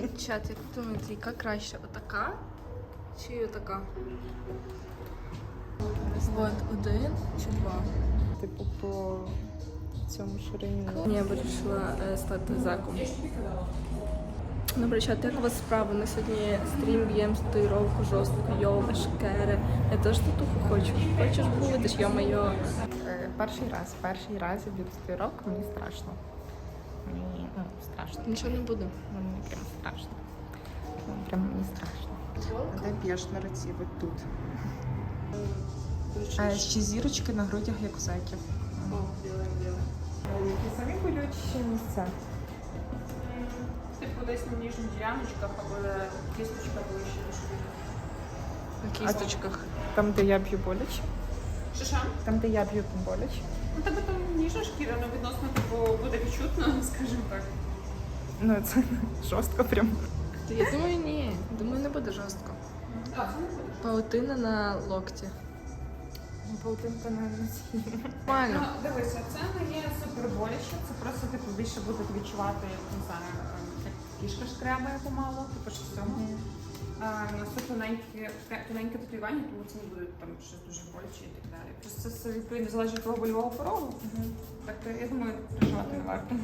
Чат, як думаєте, яка краще? Отака чи отака? От один чи два? Типу по цьому ширині. Я вирішила е, стати заком. Добре, чат, як у вас справи? На сьогодні стрім б'єм татуїровку жорстко, йоу, шкери. Я теж татуху хочу. Хочеш будеш, йо-моє. Е, Перший раз, перший раз я б'ю татуїровку, мені страшно. Мені ну, страшно. Нічого не буде. Ну, Мені прям страшно. Ну, Прям мені страшно. А Де б'єш на руці, от тут. Е, Ще зірочки на грудях, як у зеків. Які самі болючі місця. Типу десь на ніжніх діляночках або кісточка ближче до шиї. На кісточках. Там, де я б'ю боляче. Що що? Там, де я б'ю там боляче. Ну тебе там ніжна шкіра, ну відносно типу буде відчутно, скажімо так. Ну, це жорстко прям. Я думаю, ні. Думаю, не буде жорстко. А, це не буде. Паутина на локті. Паутинка на носі. Ну, дивися, це не є супер боляче, це просто типу більше будете відчувати, як не знаю, ем, як кішка шкрябає помалу, типу що в цьому. А, тоненьке, тоненьке татуювання, тому це не буде там щось дуже боляче і так далі. Просто це все відповідно залежить від твого больового порогу. Так то я думаю, переживати не варто.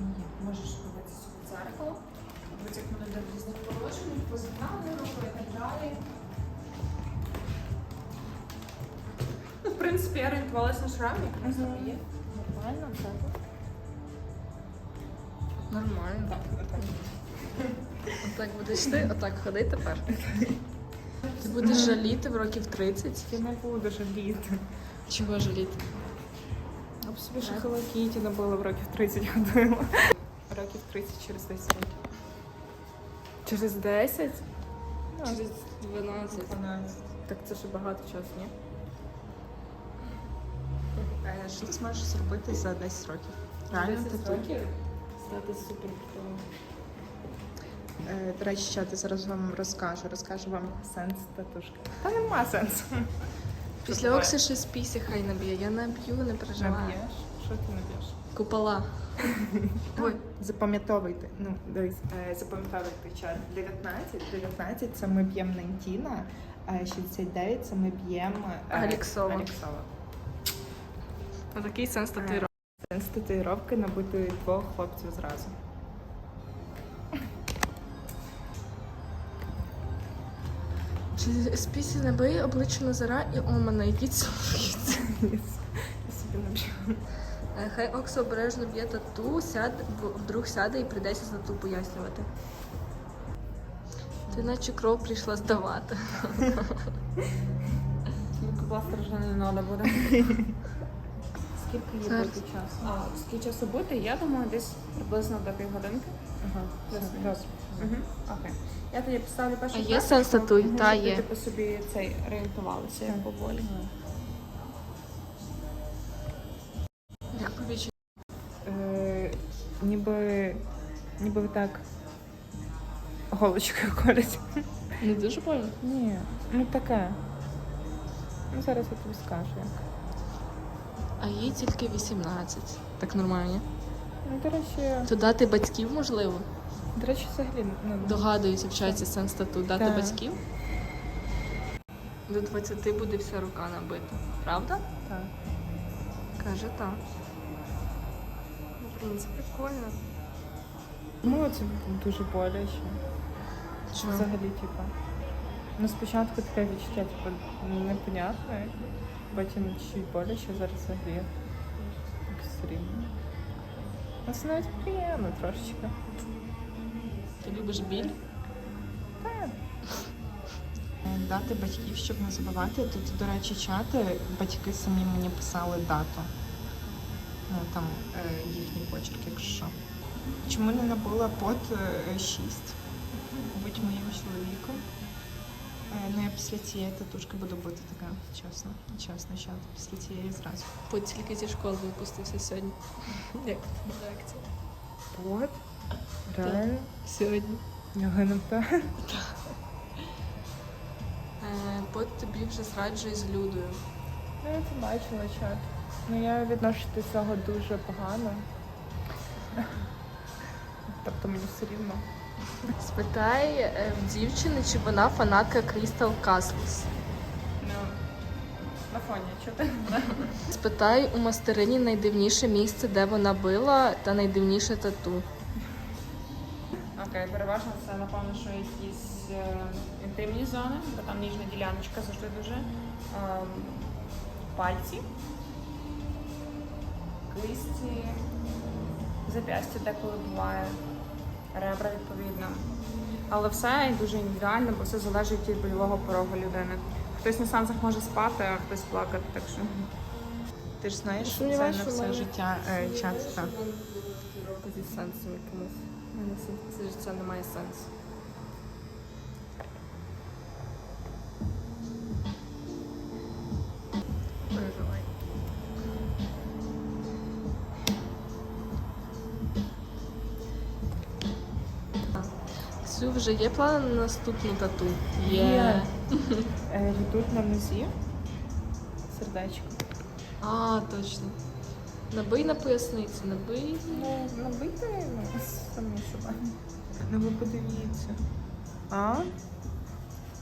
Ні, можеш подивитися собі в дзеркало. Дивіться, як мене до різних положень, позагнали руку і так далі. Ну, в принципі, я орієнтувалася на шрам, якраз там є. Нормально, так. Нормально. Отак будеш ти, отак ходи тепер. Ти будеш жаліти в років 30. Я не буду жаліти. Чого жаліти? Я б собі ще Hello Kitty набила в років 30 ходила. Років 30 через 10 років. Через 10? Ну, Через 12. 12. Так це ще багато часу, ні? Е, Що ти зможеш зробити за 10 років? Реально тату? Стати супер Е, До речі, що я зараз вам розкажу. Розкажу вам сенс татушки. Та нема сенсу. Після Окси ще з пісі хай наб'є. Я наб'ю, не переживай. Наб'єш? Що ти наб'єш? Купола. Ой, Запам'ятовуйте, ну дивись, е, запам'ятовуйте чат. 19, 19 це ми б'ємо Нантіна, а 69 це ми б'ємо е, Аліксова. Аліксова. отакий сенс татуїровки. Татуїровки набити двох хлопців зразу. Чи з пісі набий обличчя Назара і Омана, які цілуються. Я собі наб'ю. Е, Хай Окса обережно б'є тату, сяде, в- вдруг сяде і прийдеться за тату пояснювати. Ти наче кров прийшла здавати. Пластир вже не треба буде. Скільки їй Зараз. буде часу? А, скільки часу буде? Я думаю, десь приблизно до півгодинки. Ага, Плюс-мінус. добре. Угу. Окей. Я тоді поставлю першу А є крапочку, сенс татуй? щоб Та, ви, є. Типу собі цей орієнтувалися як поволі. Як. Е, ніби, ніби так голочкою колять. Не дуже больно. Ні, ну таке. Ну зараз я тобі скажу. як. А їй тільки 18. Так нормально. Ну, до речі, То дати батьків можливо. до речі, взагалі ну, Догадуюся, вчаться сенс тату. Дати Так. батьків. До 20 буде вся рука набита. Правда? так. Каже так. Ну, блін, це прикольно. Ну, це дуже боляче. Чого? Взагалі, типу. Ну, спочатку таке відчуття, типу, непонятне, потім чуть боляче, зараз екстремно. Ну, це навіть приємно трошечки. Ти любиш біль? Е, Дати батьків, щоб не забувати. Тут, до речі, чати, батьки самі мені писали дату. Ну, там е, їхній почерк, якщо що. Чому не набула под 6? Будь моїм чоловіком. Ну, я після цієї татушки буду бути така чесно, чесно, чат. Після цієї зразу. Пот тільки зі школи випустився сьогодні. Як реакція? Под? Реально? Сьогодні. Я не. Е, Пот тобі вже зраджує з Людою. Ну, я це бачила чат. Ну, я відношу до цього дуже погано. то мені все рівно. Спитай е, в дівчини, чи вона фанатка Crystal Castles. Ну, на фоні, чого ти? Спитай у мастерині найдивніше місце, де вона била, та найдивніше тату. Окей, переважно це, напевно, що якісь е, інтимні зони, бо там ніжна діляночка завжди дуже. Ем, пальці, кисті, зап'ястя деколи буває, ребра відповідно. Але все дуже індивідуально, бо все залежить від больового порогу людини. Хтось на сеансах може спати, а хтось плакати, так що. Ти ж знаєш, що це не на все життя е, часто. Зі сенсом якимось. Це життя не має сенсу. Вже є плани на наступну тату? Є. Е, Тут на нозі сердечко. А, точно. Набий на поясниці, набий. Ну, набити ну, самі себе. Ну ви подивіться. А?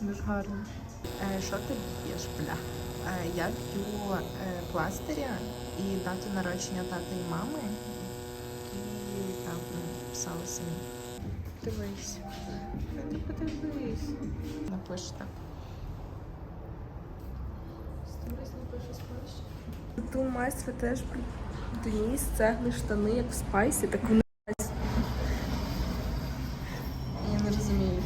Дуже гарно. Е, що ти б'єш, бля? Е, я б'ю е, пластиря і дату народження тата і мами. І там ну, писали самі. Дивись. Ну, Ти подивись. Напиш так. Тату майстра теж доніс цегли штани, як в спайсі, так вони. Я не розумію.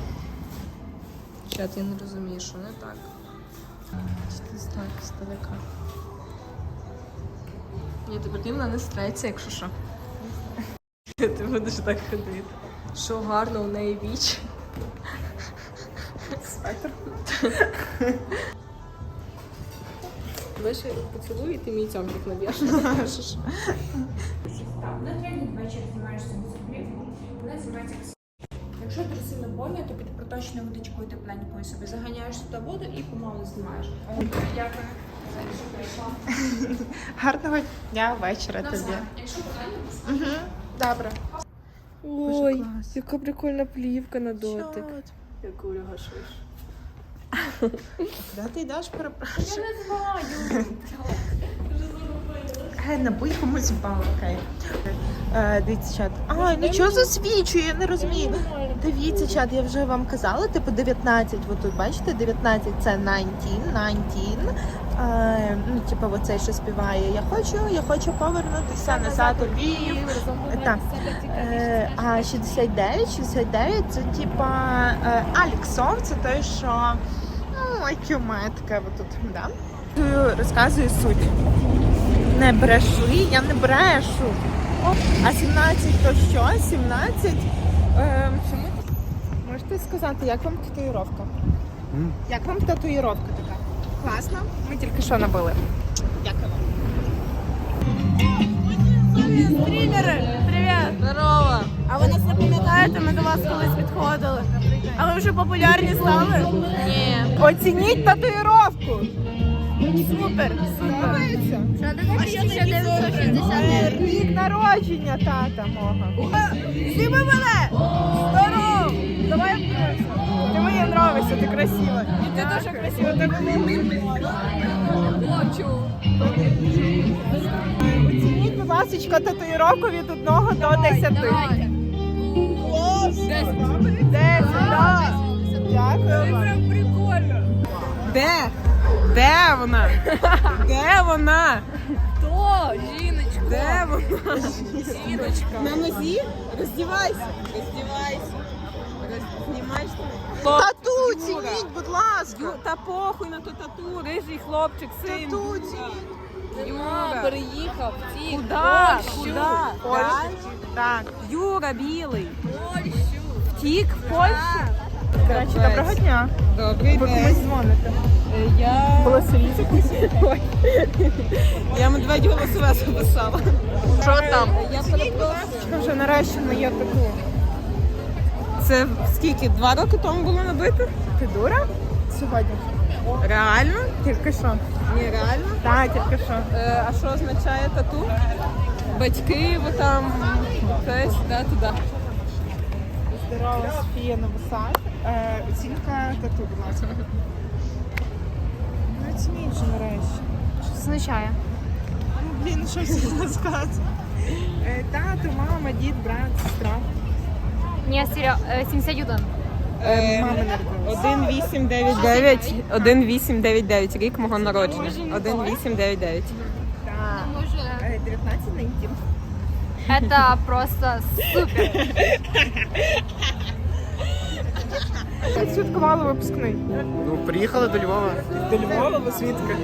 Чат, я не розумію, що не так. Щось так, здалека. Ні, тепер ти вона не стреться, якщо що. Ти будеш так ходити. Що гарно у неї віч. Давай ще поцілуй, і ти мій цьомчик наб'єш. На третій вечір знімаєшся дисципліну, вона знімається Якщо тобі сильно больно, то під проточною водичкою тепленькою собі заганяєш туди воду і помалу знімаєш. Дякую. що прийшла. Гарного дня, вечора тобі. Якщо питання. Добре. Ой, клас. яка прикольна плівка на дотик. Чот. Яку гашиш. Куди ти йдеш, перепрошую? я не знаю. Набий комусь бал. Е, дивіться, чат. А, ну що засвічує, я не розумію. Дивіться, чат, я вже вам казала, типу 19, ви тут бачите, 19 це 19, 19. Е, ну, типу, оцей, що співає. Я хочу, я хочу повернутися назад у Львів. Так. Е, а 69, 69 це типа Аліксов, це той, що ну, кюметка тут, да? Розказую суть. Не бреши, я не брешу. А 17 то що? 17? Е, чому? Можете сказати, як вам татуїровка? Як вам татуїровка така? Класно? Ми тільки що набили. Дякую вам. Стрімери, привіт! Здорово! А ви нас не пам'ятаєте? Ми до вас колись підходили. А ви вже популярні стали? Ні. Оцініть татуїровку! Супер, супер. Це 960? Рік народження тата мого. Зніми мене! Здоров! Давай. Ти мені нравишся, ти красива. І ти дуже красива, тебе Хочу. Оцініть, будь ласка, татуїровку від 1 до 10. Десять. 10, так. Дякую вам. Де? Де вона? Де вона? Хто? Жіночка. Де вона? Жіночка. На нозі? Роздівайся. Роздівайся. Знімай Тату, цініть, будь ласка. Та похуй на ту тату, рижий хлопчик, син. Тату, цініть. Юра. Переїхав. Ті. Куда? Куда? Так. Юра білий. Втік в Польщу. До доброго дня. Добрий Ви комусь дзвоните? Я... Голосовіть якусь? Я медведь голосове записала. Що там? Я перепрошую. Вже нарешті моє тату. Це скільки? Два роки тому було набито? Ти дура? Сьогодні. Реально? Тільки що. Ні, реально. Так, тільки що. Е, а що означає тату? Батьки, бо там хтось, да, туди. Здорово, Софія Новосад. Е, Оцінка тату, будь ласка. Же нарешті. Що це означає? Ну, блін, що всі сказати. Е, Тато, мама, дід, брат, сестра. Ні, Сіря, 71. Е, Мама народилася. 1899 1899 рік мого народження. 1899. Е, 19 на інтим. Это просто супер. Святкували випускний? Ну, приїхали до Львова До Львова, ви звідки?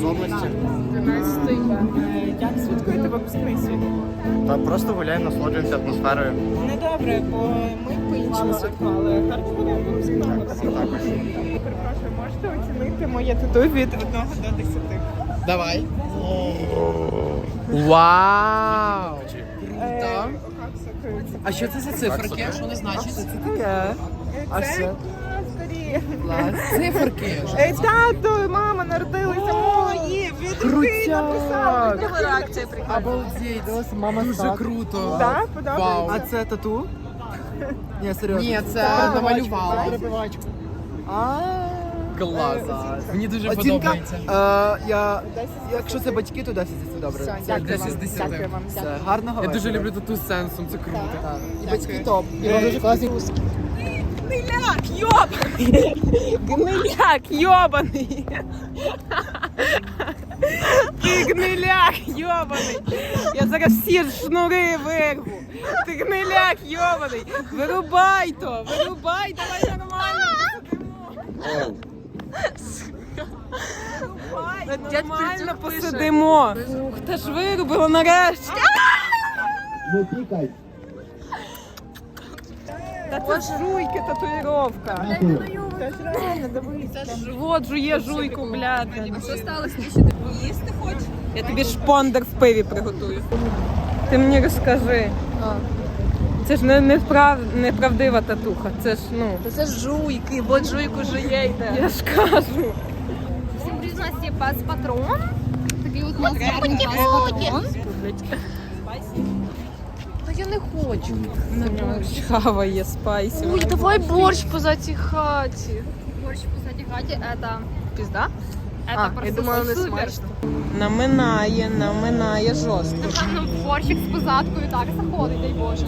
з області. Як святкуєте випускний світ? Та просто гуляємо, насолоджуємося атмосферою. Недобре, бо ми по-іншому святкували. Харкова випускного всі. Перепрошую, можете оцінити моє тату від 1 до 10? Давай. Вау! Е, А що це за циферки? Що вони значать? А це? Старі. Циферки. Е, Тато, мама народилися мої, від руки написали. реакція Обалдеть, дивись, мама Дуже круто. Так. Вау. А це тату? Ні, серйозно. Ні, це намалювала. Перебивачку. Клас. Мені дуже Оцінка, подобається. е, я, якщо це батьки, то 10 це добре. Це дякую 10 вам. з 10. Дякую вам. Гарного Я дуже вечора. люблю тату з сенсом, це круто. І батьки топ. І вам дуже класні вузки. Гниляк, йобаний. Ти гниляк, йобаний. Я зараз всі шнури вирву. Ти гниляк, йобаний. Вирубай то, вирубай, давай нормально. Вирубай, Нормально посидимо. Ух, та ж вирубила нарешті. Та це ж жуйки татуїровка. Це ж реально, дивись. Вот жує жуйку, блядь. А що сталося? Ти ще їсти хочеш? Я тобі шпондер в пиві приготую. Ти мені розкажи. Це ж не, не вправ, неправдива татуха. Це ж, ну. Це ж жуйки, от жуйку жує йде. Я ж кажу. Всім у нас є пас-патрон. Такий от у нас гарний пас-патрон. Я не хочу. Чава є спайсі. Ой, давай борщ цій хаті. Борщ по хаті, это, Пізда? это А, я думала, не супер. смачно. Наминає, наминає жорстко. Борщик з позадкою так заходить, дай Боже.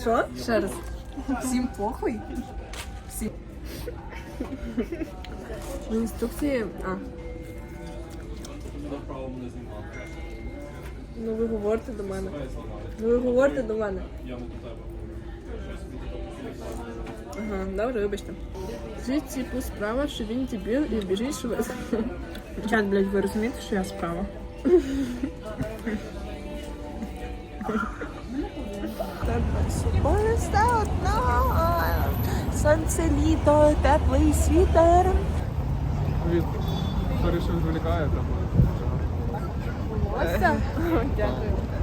Що? Ще раз. Всім похуй? Всім. Інструкції. А. Ну ви говорите до мене. Ну ви говорите до мене. Ага, добре, вибачте. Звідси пус справа, що він дебіл і біжить швидко. Чат, блядь, ви розумієте, що я справа? Сонце літо, теплий світер. Хорошо відволікає там.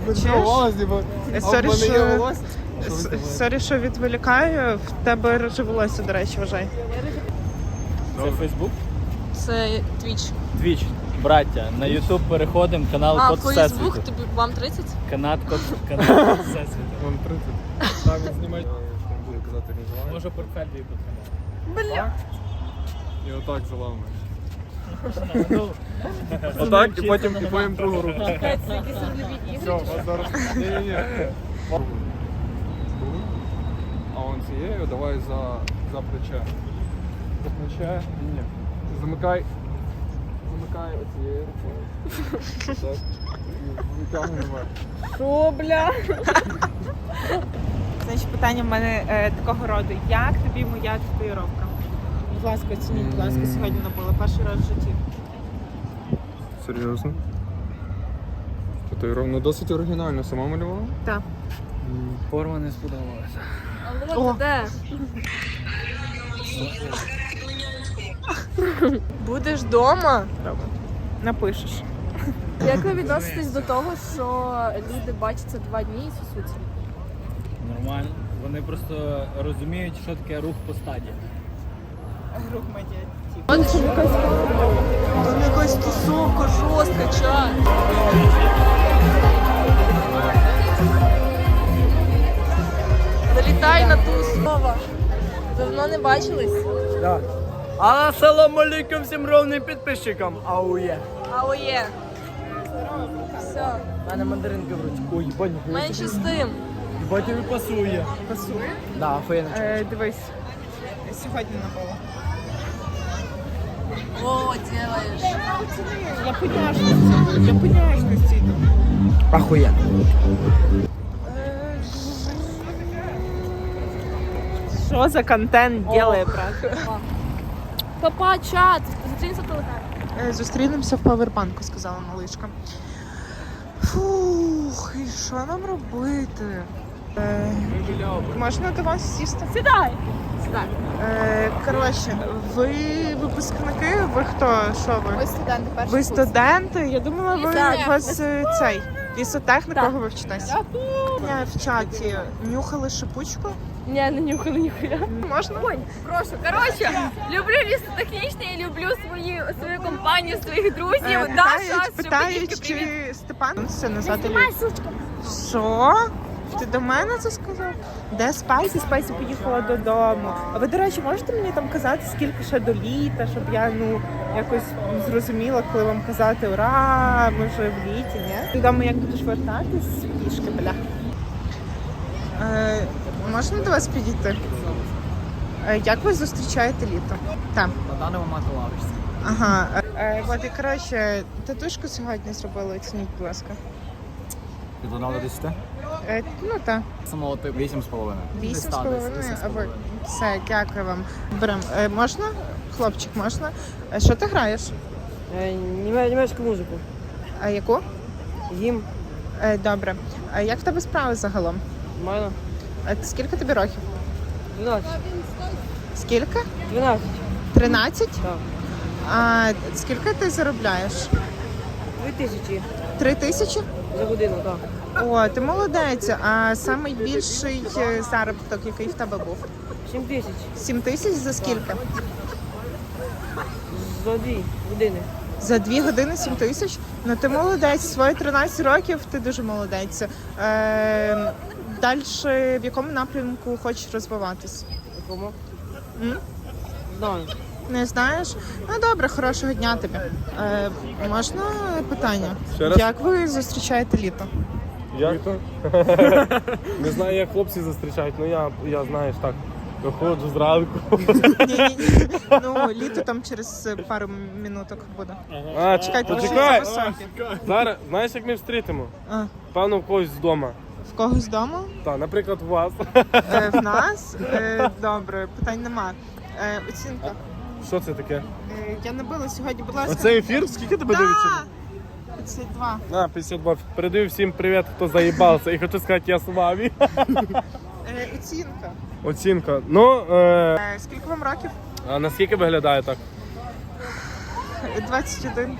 Чуєш? типу, Е, Сорі, що... волосся. С- Сорі, що відволікаю. В тебе роже волосся, до речі, вважай. Це Фейсбук? Це твіч. Твіч. Браття, на Ютуб переходимо, канал А, Код Фейсбук, Всесвіту. тобі вам 30? Канал Код, канал Код Всесвіту. Вон 30. Там він знімає. Що не буду казати, як називає. Може портфель твій підтримати. І отак заламуєш. Ну, Отак, і потім і потім другу руку. Все, вас зараз. Ні-ні-ні. А он цією давай за, за плече. За плече. Ні. Замикай. Замикай оцією рукою. Так. І. Що, бля? Значить, питання в мене е, такого роду. Як тобі моя татуїровка? Будь ласка, оцініть, будь ласка, сьогодні набула перший раз в житті. Серйозно? Татуїровка, ну досить оригінально, сама малювала? Так. Форма не сподобалася. Алло, ти де? Будеш вдома? Напишеш. Як ви відноситесь до того, що люди бачаться два дні і сосуться? Нормально. Вони просто розуміють, що таке рух по стадії. Медіа. Там якась тусовка жорстка, чай. Вова. Давно не бачились. Да. Ассаламу алейкум всім ровним підписчикам. Аує. Аує. Все. У мене мандаринка в руці. Ой, їбать, ніхуя. Менше з тим. Їбать, тобі пасує. Пасує? Да, охуєнно. Е, дивись, сьогодні набула. О, делаєш. Я по няшності, я по няшності йду. Охуєнно. Що за контент ділає, брат? Папа, чат. Зустрінься в телеграмі. Е, Зустрінемося в павербанку, сказала малишка. Фух, і що нам робити? Е, можна до вас сісти? Сідай. Сідай. Е, коротше, ви випускники? Ви хто? Що ви? Ми студенти першого Ви студенти? Я думала, ви у вас е, цей лісотехнік, Так. кого ви вчитесь? Я в чаті нюхали шипучку. Ні, не нюхали ніхуя. Можна? Прошу, коротше, люблю лісотехнічне і люблю свої, свою компанію, своїх друзів. Е, Даша, питають, питають, чи Степан це назвати Що? Ти до мене це сказав? Де Спайсі? Спайсі поїхала додому. А ви, до речі, можете мені там казати, скільки ще до літа, щоб я ну якось зрозуміла, коли вам казати ура, ми вже в літі, ні? Відомо, як будеш вертатись пішки, бля. Е, можна до вас підійти? Е, як ви зустрічаєте літо? Там. На даний момент у лавочці. Ага. Е, от і коротше, татушку сьогодні зробили, оцініть, будь ласка. Від 1 до 10? Е, ну так. Самого типу 8,5. Вісім з половиною, а ви все, дякую вам. Берем. Е, можна? Хлопчик, можна? Е, що ти граєш? Німецьку музику. А яку? Їм. Е, добре. А як в тебе справи загалом? Мене. Е, скільки тобі років? 12. Скільки? 12. 13? Так. А скільки ти заробляєш? 2 тисячі Три тисячі? За годину, так. О, ти молодець. А найбільший е, заробіток, який в тебе був? 7 тисяч Сім тисяч за скільки? за 2 години. За дві години 7 тисяч? Ну ти молодець, свої 13 років ти дуже молодець. Е, Далі в якому напрямку хочеш розвиватись? Кому? М? Знаю. Не знаєш? Ну добре, хорошого дня тобі. Е, можна питання? Ще раз? Як ви зустрічаєте літо? Як? Не знаю, як хлопці зустрічають, ну я, я знаєш, так, виходжу зранку. Ні-ні-ні. Ну, літо там через пару минуток буде. А, Чекайте, почекай. високе? Зараз, знаєш, як ми встрітимо? А, Певно, в когось вдома. в когось вдома? Так, наприклад, у вас. Е, в нас? Е, добре, питань нема. Е, оцінка. Що це таке? Е, я набила сьогодні, будь ласка. Оце ефір? Скільки тебе дивиться? Да! 52. А, 52. Передаю всім привіт, хто заїбався. І хочу сказати, я з вами. Е, оцінка. Оцінка. Ну, е, Е, скільки вам років? а наскільки виглядає так? Е, 21.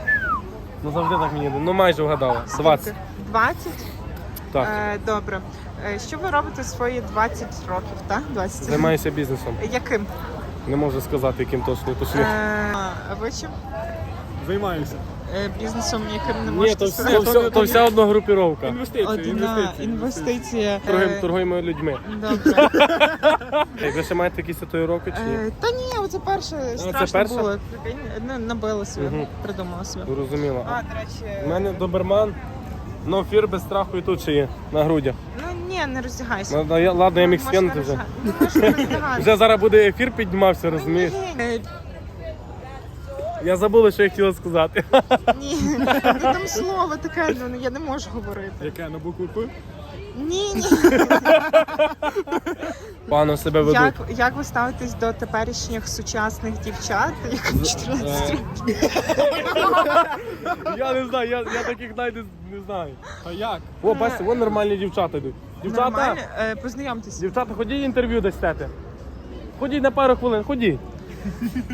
Ну завжди так мені. йде. Ну майже вгадала. 20. 20? Так. Е, добре. Е, що ви робите свої 20 років, так? 20. Займаюся бізнесом. Яким? Не можу сказати, яким точно точно. а ви чим? Займаюся. Е, бізнесом, яким не Ні, можете то, все, сказати? то, все, то вся одна групіровка. Одна інвестиція. Торгуємо, Е, торгуємо людьми. Добре. Ви ще маєте якісь татуїровки чи ні? Е, та ні, оце перше страшно перше? було. Прикинь, Ну, набила собі, Мгм. придумала собі. Зрозуміло. А, до речі, У мене доберман, но фір без страху і тут ще є на грудях. ну ні, не роздягайся. Ладно, я, ладно, я міг Можеш скинути не вже. роздяга- Ну, можеш не роздягатися. Вже зараз буде ефір піднімався, розумієш? Е, Я забула, що я хотіла сказати. Ні, ну там слово таке, ну я не можу говорити. Яке на букву П? Ні, ні. Пано себе ведуть. Як, як ви ставитесь до теперішніх сучасних дівчат, яким 14 років? Я не знаю, я, я таких навіть не, не знаю. А як? О, бачите, вон нормальні дівчата йдуть. Дівчата, Нормально? Е, познайомтесь. дівчата, ходіть інтерв'ю дасте. Ходіть на пару хвилин, ходіть.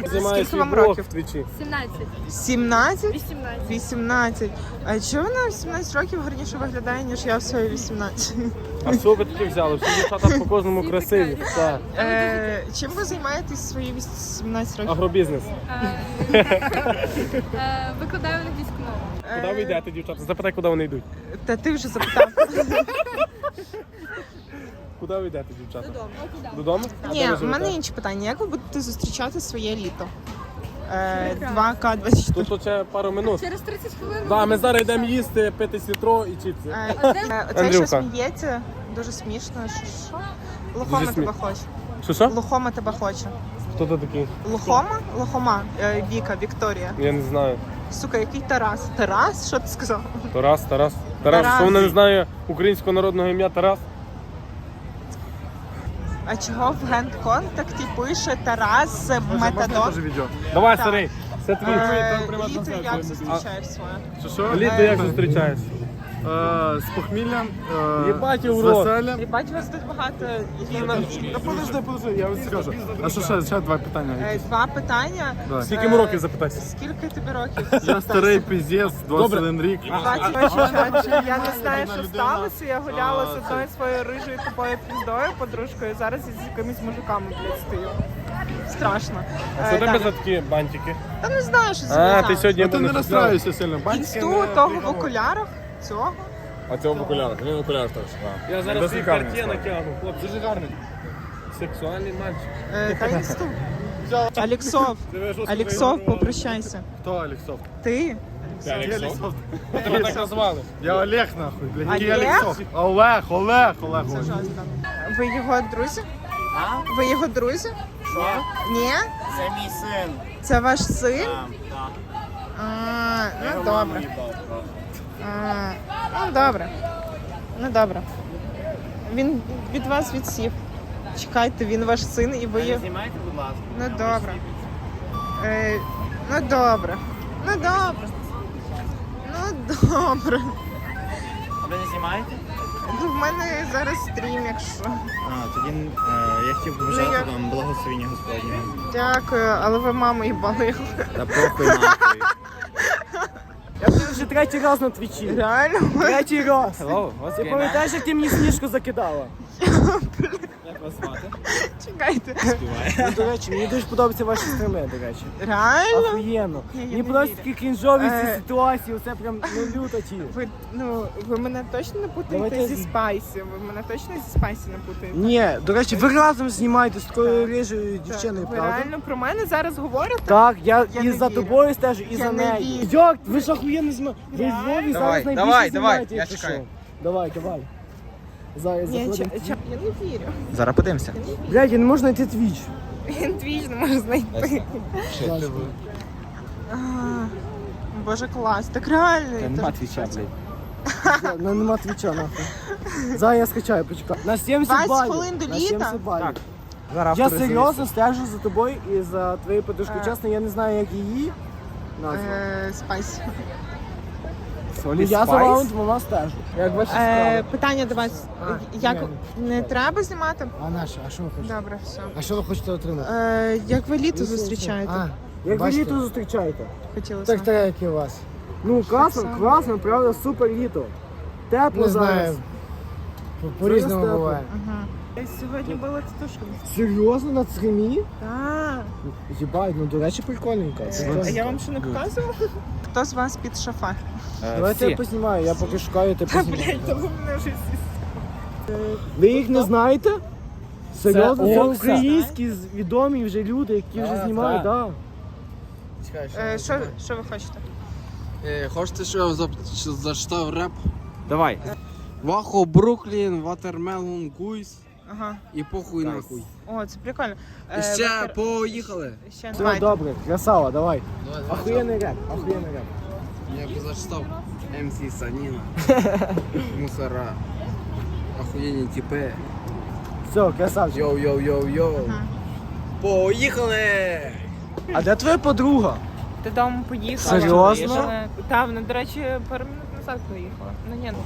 Знімаю свій вам блог років? в твічі. 17. 17? 18. 18. А чого вона в 17 років гарніше виглядає, ніж я в свої 18? А що ви таке взяли? Всі дівчата по кожному красиві. Так. Е, чим ви займаєтесь в свої 18 років? Агробізнес. Викладаю англійську. Куди ви йдете, дівчата? Запитай, куди вони йдуть. Та ти вже запитав. куди ви йдете, дівчата? Додому. Додому? А Ні, де ви в мене живете? інше питання. Як ви будете зустрічати своє літо? Е, 2К24. Тут ще пару минут. Через 30 хвилин. Да, ми зараз йдемо їсти, пити сітро і чіпси. Е, е, Оцей, що Андрюха. сміється, дуже смішно. Що? Лохома Дуже смі- тебе хоче. Що що? Лохома тебе хоче. Хто то такий? Лохома? Лохома. Е, Віка, Вікторія. Я не знаю. Сука, який Тарас? Тарас? Що ти сказав? Тарас, Тарас. Тарас, Тарас. що вона не знає українського народного ім'я Тарас? А чого в гендконтакті пише Тарас Метадон? Давай, Так. старий. Це твій. Е, Літо як зустрічаєш своє? Що що? Літо як зустрічаєш? Е, З похміллям. е, Єбать, З урод. у вас тут багато літа. Та подожди, подожди, я вам скажу. А що ще, ще два питання? Е, Два питання. Давай. Скільки йому років запитайся? Скільки тобі років? Я старий піздець, 21 рік. 28 Я не знаю, що сталося. Я гуляла з одною своєю рижою тупою піздою, подружкою. Зараз із якимись мужиками, блядь, стою. Страшно. Е, Що тебе так. за такі бантики? Та не знаю, що А, ти сьогодні ти не розстраюйся сильно. Бачиш? Інсту того в окулярах. Цього. А цього в окулярах? Він в окулярах теж. Я зараз свій картє натягну. Хлопці, дуже гарний. Сексуальний мальчик. Е, Та інсту. Алексов, Алексов, попрощайся. Хто Алексов? Ти? Алексов? Тебе так назвали. Я Олег нахуй, блядь. Який Олег? Алексов? Олег, Олег, Олег. Це Олег. жорстко. Ви його друзі? Ви його друзі? Ні? Це мій син. Це ваш син? А, ну добре. А, ну добре. Ну добре. Він від вас відсів. Чекайте, він ваш син і ви є. Знімайте, будь ласка. Ну добре. Е, ну добре. Ну добре. Ну добре. Ви не знімаєте? Ну, в мене зараз стрім, якщо. А, тоді е, я хотів Ну, побажати я- вам благословення Господнього. Дякую, але ви маму їбали. Та похуй нахуй. Вже третій раз на твічі. Реально? Третій раз. Hello, Ти пам'ятаєш, як ти мені сніжку закидала? Як вас звати? Чекайте. Ну, до речі, мені дуже подобаються ваші стріми, до речі. Реально? Охуєнно. Ні, я Мені не подобаються вірю. такі крінжові ці Е. ситуації, оце прям ну люто ті. Ви, ну, ви мене точно не путаєте Давайте- зі Спайсі? Ви мене точно зі Спайсі не путаєте? Ні, до речі, ви разом знімаєте з такою рижою дівчиною, ви правда? реально про мене зараз говорите? Так, я, Я і не за вірю. тобою стежу, і Я за не нею. вірю. Як? Ви ж охуєнно знімаєте. Ви в Львові зараз найбільше давай, знімаєте, я якщо чекаю. що. Давай, давай. Зараз Ні, ча- ча- я не вірю. Зараз подивимося. Блядь, я не можу знайти твіч. Він твіч не може знайти. А, Боже, клас, так реально. я Нема теж твіча, блядь. Ну нема твіча, нахуй. Зараз я скачаю, почекай. На 70 20 балів. хвилин до На літа? 70 балів. Так. Зараз Я автори серйозно стежу за тобою і за твоєю подружкою. Е. Чесно, я не знаю, як її назву. Е. Ну, я за вами двома стежу. Як ваші Е, справи? питання до вас. А, Як ні. не треба знімати? А наше, а що ви хочете? Добре, все. А що ви хочете отримати? Е, як ви літо зустрічаєте? А, Як ви бачите? літо зустрічаєте? Хотілося. так так, як і у вас. Ну, класно, класно, правда, супер літо. Тепло Не зараз. знаю. По- По-різному Зараз буває. Ага. Сьогодні була тітушком. Серйозно на стримі? Так. Їбать, ну до речі, прикольненько. Це А я вам ще не показувала? Хто з вас під шафа? Давайте я познімаю, я поки шукаю, ти Та блядь, то ви мене вже всі. Ви їх не знаєте? Серйозно? Це українські відомі вже люди, які вже знімають, так. Е, Що ви хочете? Е, Хочете, що я зачитав реп? Давай. Вахо, Бруклін, Ватермелон, Гуйс Ага. і похуй нахуй. О, це прикольно. І Е, ще ви- поїхали. Ще Все давайте. добре, красава, давай. Давай, Охуєнний реп, охуєнний реп. Я б зачитав МС Саніна. Мусора. Охуєнні типи. Все, красавчик. Йоу-йоу-йоу-йоу. Ага. Поїхали! А де твоя подруга? Додому поїхала. Серйозно? Поїхала. Та, вона, до речі, пару минут назад поїхала. Ну ні, ну.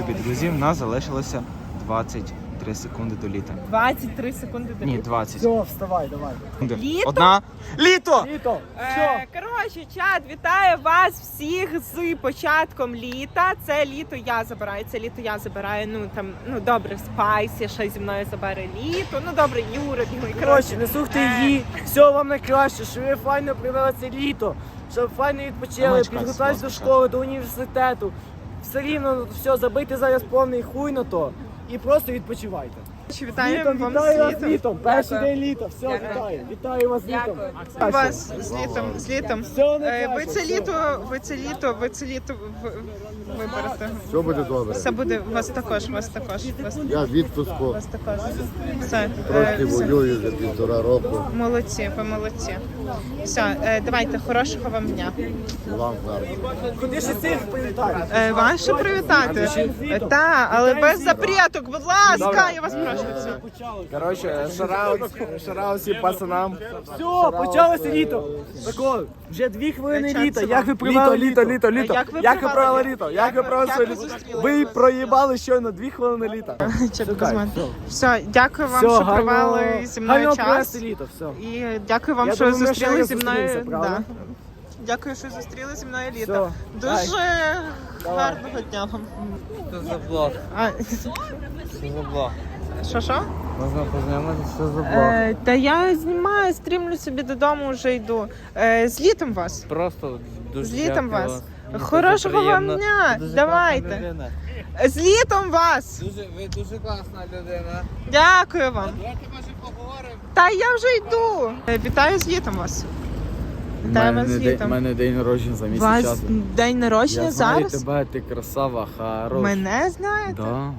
Любі друзі, в нас залишилося 23 секунди до літа. 23 секунди до Ні, літа. 20. Все, вставай, давай. Літо? Одна. Літо! Літо, Е, коротше, чат, вітаю вас всіх з початком літа. Це літо я забираю. Це літо я забираю. Ну там, ну добре, Спайсі ще зі мною забере літо. Ну добре, Юра, ну і Коротше, не слухайте Е. її. Всього вам найкраще, що ви файно провели це літо, щоб файно відпочили, підготувалися до школи, до університету. Все рівно все, забити зараз повний хуй на то. І просто відпочивайте. Вітаємо вам вітаю з вас з літом. літом. Перший Дякую. день літа. Все, вітаю. Вітаю вас з літом. Вас з літом, з літом. Всього Е, Ви найкращого, це літо, ви це літо, ви це літо в- виберете. Все буде добре. Все буде, у вас також, у вас також, у вас, Я в відпуску. у вас також. Все, Трошки е, все. воюю вже півтора року. Молодці, ви молодці. Все, е, давайте, хорошого вам дня. Вам гарно. Куди ж цих привітати? Е, Ваше привітати. Е, Та, але без запреток, будь ласка, я вас прошу. Все. Коротше, шараут, шараут всім пацанам. Все, почалося літо. Тако, вже дві хвилини літа. Як ви Літо, провели літо, літо, літо. Як ви провели літо? Як ви зустріли? Проїбали щойно дві хвилини літа. Мене. Все, дякую вам, що провели зі мною час. провести літо, все. І дякую вам, Я що думаю, ми ще зустріли раз зі мною. зустрінемося, правда? Да. Дякую, що зустріли зі мною літо. Все, Дуже гарного дня вам. Що за блог? А, Що за блог? що що? Можна познайомитися, що за блог? Е, та я знімаю, стрімлю собі додому, вже йду. Е, з літом вас. Просто дуже З літом дякую вас. Дуже Хорошого вам приємно. дня. Дуже Давайте. людина. З літом вас. Дуже, ви дуже класна людина. Дякую вам. Давайте може поговоримо. Та я вже йду. Е, Вітаю з літом вас. Вітаю вас з У літом. мене день народження за У місяць вас часу. день народження Я знаю зараз? тебе, ти красава, хорош. Мене знаєте? Да.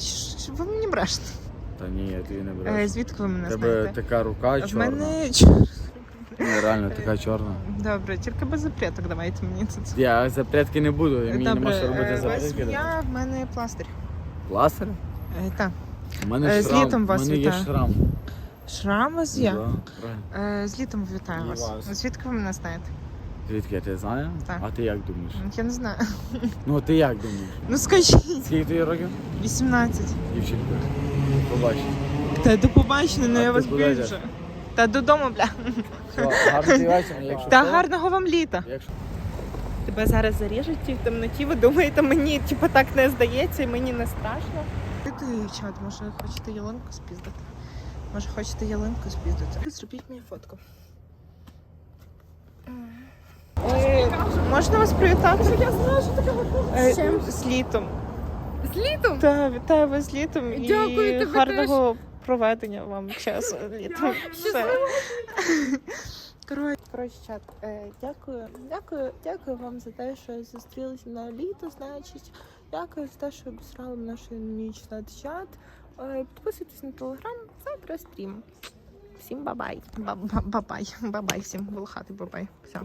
Щ- Ви мені брешете. Та ні, я тобі не Е. Звідки ви мене Тебе знаєте? така рука В чорна. мене Ні, реально така чорна. добре, тільки без запреток давайте мені тут. Я запрятки не буду, і мені Добре, нема що е, робити запрятки. я в мене пластир. Пластир? Е, Так. У мене Е, з шрам. літом вас У мене є вітаю. шрам. Шрам у вас є? Да, правильно. Е, З літом вітаю вас. вас. Звідки ви мене знаєте? Звідки я тебе знаю? Так. А ти як думаєш? Я не знаю. Ну, а ти як думаєш? Ну скажіть. Скільки тобі років? 18. Дівчинка. Побач. Та до побачення, ну А я ти вас куди йдеш? Та додому, бля. Все, якщо Та що, гарного вам літа. Якщо Тебе зараз заріжуть ті в темноті, ви думаєте, мені типу, так не здається і мені не страшно. Ти, чат, може хочете ялинку спіздити? Може хочете ялинку спіздити? Зробіть мені фотку. Е, можна вас привітати? Я знаю, що таке З? З літом. З літом? Та, вітаю вас з літом Дякую, і тебе гарного проведення вам часу літом. Все. Коротше, чат, е, дякую, дякую, дякую вам за те, що зустрілися на літо, значить. Дякую за те, що обісрали наш ніч на чат. Е, підписуйтесь на телеграм, завтра стрім. Всім бабай. Ба- ба- Бабай. Бабай всім. Волохати бабай. Все.